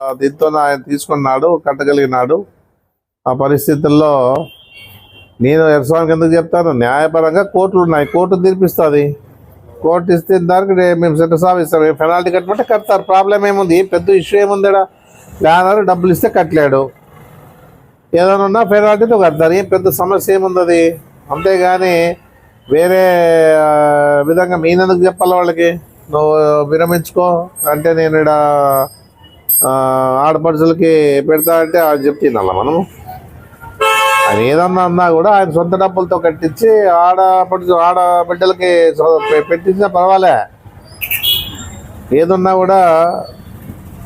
దీంతో ఆయన తీసుకున్నాడు కట్టగలిగినాడు. ఆ పరిస్థితుల్లో నేను ఎరస్వామికి ఎందుకు చెప్తాను? న్యాయపరంగా కోర్టులు ఉన్నాయి. కోర్టు తీర్పిస్తుంది. కోర్టు ఇస్తే దానికి మేము శిరసావి ఇస్తాం పెనాల్టీ కట్టమంటే కడతారు. ప్రాబ్లం ఏముంది? పెద్ద ఇష్యూ ఏముందిడా? ప్లానర్ డబ్బులు ఇస్తే కట్టలేడు. ఏదైనా ఉన్నా పెనాల్టీతో కడతారు. ఏం పెద్ద సమస్య ఏముంది అది అంతేగాని వేరే విధంగా మీనెందుకు చెప్పాలి వాళ్ళకి? నువ్వు విరమించుకో. అంటే నేను ఇక్కడ ఆడపడుచులకి పెడతా అంటే అది చెప్తున్నాం మనము. ఆయన ఏదన్నా అన్నా కూడా ఆయన సొంత డబ్బులతో కట్టించి ఆడపడుచు ఆడబిడ్డలకి పెట్టించినా పర్వాలే. ఏదున్నా కూడా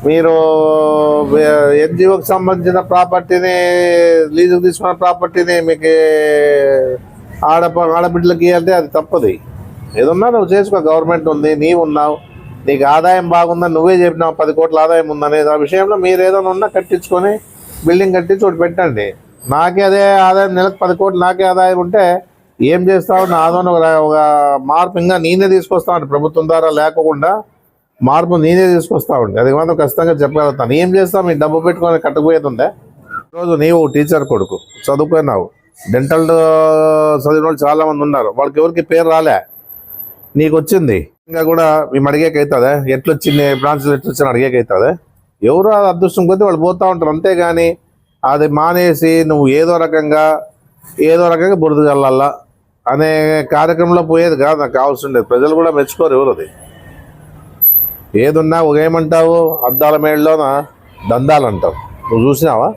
మీరు ఎన్జిఓకి సంబంధించిన ప్రాపర్టీని లీజుకు తీసుకున్న ప్రాపర్టీని మీకు ఆడ ఆడబిడ్డలకి అంటే అది తప్పది. ఏదన్నా నువ్వు చేసుకో గవర్నమెంట్ ఉంది నీవు ఉన్నావు నీకు ఆదాయం బాగుందని నువ్వే చెప్పినావు పది కోట్ల ఆదాయం ఉందనే ఆ విషయంలో మీరు ఏదైనా ఉన్నా కట్టించుకొని బిల్డింగ్ కట్టించి ఒకటి పెట్టండి. నాకే అదే ఆదాయం నెలకు పది కోట్లు నాకే ఆదాయం ఉంటే ఏం చేస్తావు? నా ఆదాయం ఒక ఒక మార్పు ఇంకా నేనే తీసుకొస్తాను ప్రభుత్వం ద్వారా లేకుండా మార్పు నేనే తీసుకొస్తా ఉండే. అది మాత్రం ఖచ్చితంగా చెప్పగలుగుతాను ఏం చేస్తావు? మీ డబ్బు పెట్టుకొని కట్టుకుపోయేది ఉందే. ఈరోజు నీవు టీచర్ కొడుకు చదువుకున్నావు. డెంటల్ చదివిన వాళ్ళు చాలామంది ఉన్నారు. వాళ్ళకి ఎవరికి పేరు రాలే. నీకు వచ్చింది. ఇంకా కూడా మేము అడిగేకైతుందా. ఎట్లొచ్చింది బ్రాంచ్లు ఎట్లొచ్చిన అడిగేకైతుందా. ఎవరు ఆ అదృష్టం కొద్దీ వాళ్ళు పోతూ ఉంటారు. అంతేగాని అది మానేసి నువ్వు ఏదో రకంగా ఏదో రకంగా బురదగల్లాలా అనే కార్యక్రమంలో పోయేది కాదు. నాకు కావాల్సి ఉండేది. ప్రజలు కూడా మెచ్చుకోరు ఎవరు అది. ఏదున్నా ఏమంటావు? అద్దాల మేడలోన దందాలు అంటావు నువ్వు చూసినావా?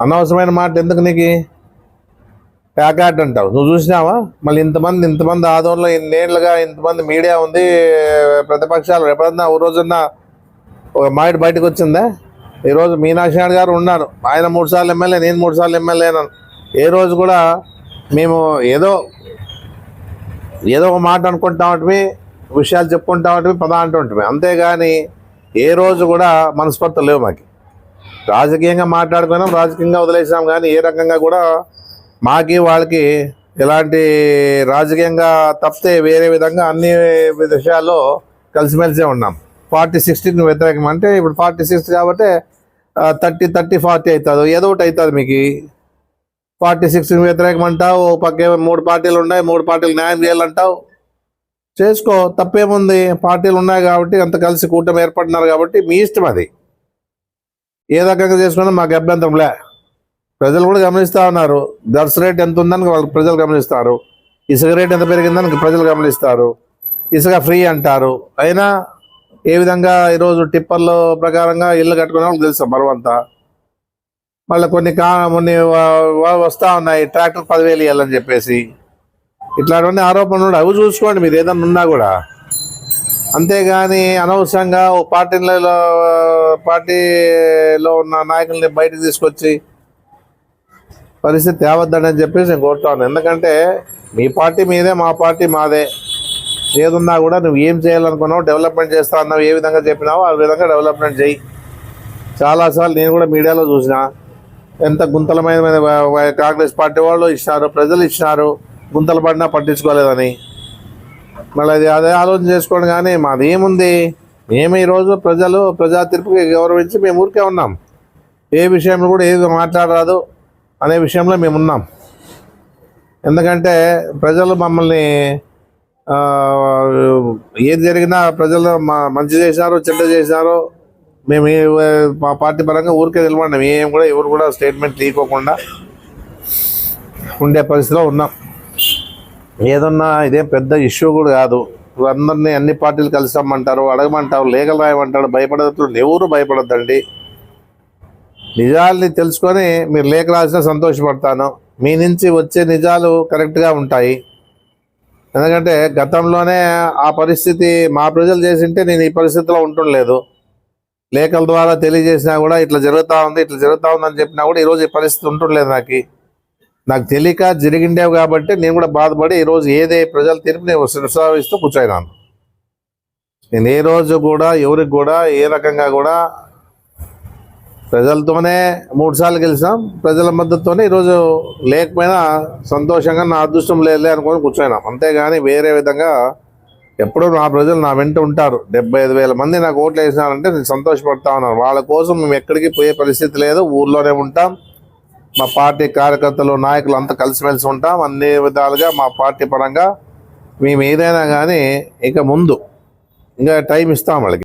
అనవసరమైన మాట ఎందుకు నీకు? ప్యాకాట్ అంటావు. నువ్వు చూసినావా? మళ్ళీ ఇంతమంది ఇంతమంది ఆదోళనలో ఇన్నేళ్ళుగా ఇంతమంది మీడియా ఉంది ప్రతిపక్షాలు ఎప్పుడన్నా ఓ రోజున్న ఒక బయటకు వచ్చిందా? ఈరోజు మీనాక్షి నాయుడు గారు ఉన్నారు. ఆయన మూడు సార్లు ఎమ్మెల్యే నేను మూడు సార్లు ఎమ్మెల్యే ఏ రోజు కూడా మేము ఏదో ఏదో ఒక మాట అనుకుంటా ఉంటే విషయాలు చెప్పుకుంటా ఉంటే పద అంటుంటే అంతేగాని ఏ రోజు కూడా మనస్పర్ధలు లేవు మాకు. రాజకీయంగా మాట్లాడుకున్నాం రాజకీయంగా వదిలేసాం కానీ ఏ రకంగా కూడా మాకి వాళ్ళకి ఎలాంటి రాజకీయంగా తప్పితే వేరే విధంగా అన్ని విషయాల్లో కలిసిమెలిసే ఉన్నాం. ఫార్టీ సిక్స్టీకి వ్యతిరేకం అంటే ఇప్పుడు ఫార్టీ సిక్స్ కాబట్టి థర్టీ థర్టీ ఫార్టీ అవుతుంది. ఏదో ఒకటి అవుతుంది మీకు. ఫార్టీ సిక్స్కి వ్యతిరేకం అంటావు ఓ పక్క ఏమో మూడు పార్టీలు ఉన్నాయి మూడు పార్టీలు న్యాయం చేయాలంటావు. చేసుకో తప్పేముంది. పార్టీలు ఉన్నాయి కాబట్టి అంత కలిసి కూటమి ఏర్పడినారు కాబట్టి మీ ఇష్టం అది. ఏ రకంగా చేసుకున్నా మాకు అభ్యంతరం లే. ప్రజలు కూడా గమనిస్తూ ఉన్నారు. డ్రగ్స్ రేట్ ఎంత ఉందని వాళ్ళు ప్రజలు గమనిస్తారు. ఇసుక రేట్ ఎంత పెరిగిందని ప్రజలు గమనిస్తారు. ఇసుక ఫ్రీ అంటారు. అయినా ఏ విధంగా ఈరోజు టిప్పర్ల ప్రకారంగా ఇల్లు కట్టుకునే వాళ్ళకి తెలుసు మరవంతా మళ్ళీ కొన్ని కా కొన్ని వస్తూ ఉన్నాయి. ట్రాక్టర్ పదివేలు ఇవ్వాలని చెప్పేసి. ఇట్లాంటివన్నీ ఆరోపణలు ఉన్నాయి. అవి చూసుకోండి మీరు ఏదన్నా ఉన్నా కూడా. అంతేగాని అనవసరంగా ఓ పార్టీలలో పార్టీలో ఉన్న నాయకుల్ని బయటకు తీసుకొచ్చి పరిస్థితి తేవద్దని చెప్పేసి నేను కోరుతాను ఎందుకంటే మీ పార్టీ మీదే మా పార్టీ మాదే. ఏదున్నా కూడా నువ్వు ఏం చేయాలనుకున్నావు డెవలప్మెంట్ చేస్తా అన్నావు ఏ విధంగా చెప్పినావో ఆ విధంగా డెవలప్మెంట్ చేయి. చాలాసార్లు నేను కూడా మీడియాలో చూసిన ఎంత గుంతలమైన కాంగ్రెస్ పార్టీ వాళ్ళు ఇచ్చినారు ప్రజలు ఇచ్చినారు గుంతలు పడినా పట్టించుకోలేదని. మళ్ళీ అది అదే ఆలోచన చేసుకోండి కానీ మాది ఏముంది? మేము ఈరోజు ప్రజలు ప్రజా తీర్పుకి గౌరవించి మేము ఊరికే ఉన్నాం. ఏ విషయంలో కూడా ఏది మాట్లాడరాదు. అనే విషయంలో మేము ఉన్నాం ఎందుకంటే ప్రజలు మమ్మల్ని ఏది జరిగినా ప్రజలు మా మంచి చేశారో చెడ్డ చేశారో మేము మా పార్టీ పరంగా ఊరికే నిలబడినాం ఏం కూడా ఎవరు కూడా స్టేట్మెంట్ తీయకోకుండా ఉండే పరిస్థితిలో ఉన్నాం. ఏదన్నా ఇదేం పెద్ద ఇష్యూ కూడా కాదు. అందరినీ అన్ని పార్టీలు కలిసామంటారు అడగమంటారు లేఖలు రాయమంటారు భయపడద్దు ఎవరు భయపడద్దండి? నిజాల్ని తెలుసుకొని మీరు లేఖ రాసినా సంతోషపడతాను. మీ నుంచి వచ్చే నిజాలు కరెక్ట్గా ఉంటాయి. ఎందుకంటే గతంలోనే ఆ పరిస్థితి మా ప్రజలు చేసింటే నేను ఈ పరిస్థితిలో ఉంటుండలేదు. లేఖల ద్వారా తెలియజేసినా కూడా ఇట్లా జరుగుతూ ఉంది ఇట్లా జరుగుతూ ఉందని చెప్పినా కూడా ఈరోజు ఈ పరిస్థితి ఉంటుండలేదు నాకు. నాకు తెలియక జరిగిండేవి కాబట్టి నేను కూడా బాధపడి ఈరోజు ఏదే ప్రజల తీర్పు నేను శిరసావిస్తూ కూర్చోయినాను నేను ఏ రోజు కూడా ఎవరికి కూడా ఏ రకంగా కూడా ప్రజలతోనే మూడు సార్లు గెలిచాం. ప్రజల మద్దతుతోనే ఈరోజు లేకపోయినా సంతోషంగా నా అదృష్టం లేదులే అనుకొని కూర్చున్నాం అంతేగాని వేరే విధంగా ఎప్పుడూ నా ప్రజలు నా వెంట ఉంటారు. డెబ్బై ఐదు వేల మంది నాకు ఓట్లు వేసినారంటే నేను సంతోషపడతా ఉన్నాను. వాళ్ళ కోసం మేము ఎక్కడికి పోయే పరిస్థితి లేదు. ఊర్లోనే ఉంటాం. మా పార్టీ కార్యకర్తలు నాయకులు అంతా కలిసిమెలిసి ఉంటాం. అన్ని విధాలుగా మా పార్టీ పరంగా మేము ఏదైనా కానీ ఇక ముందు ఇంకా టైం ఇస్తాం వాళ్ళకి.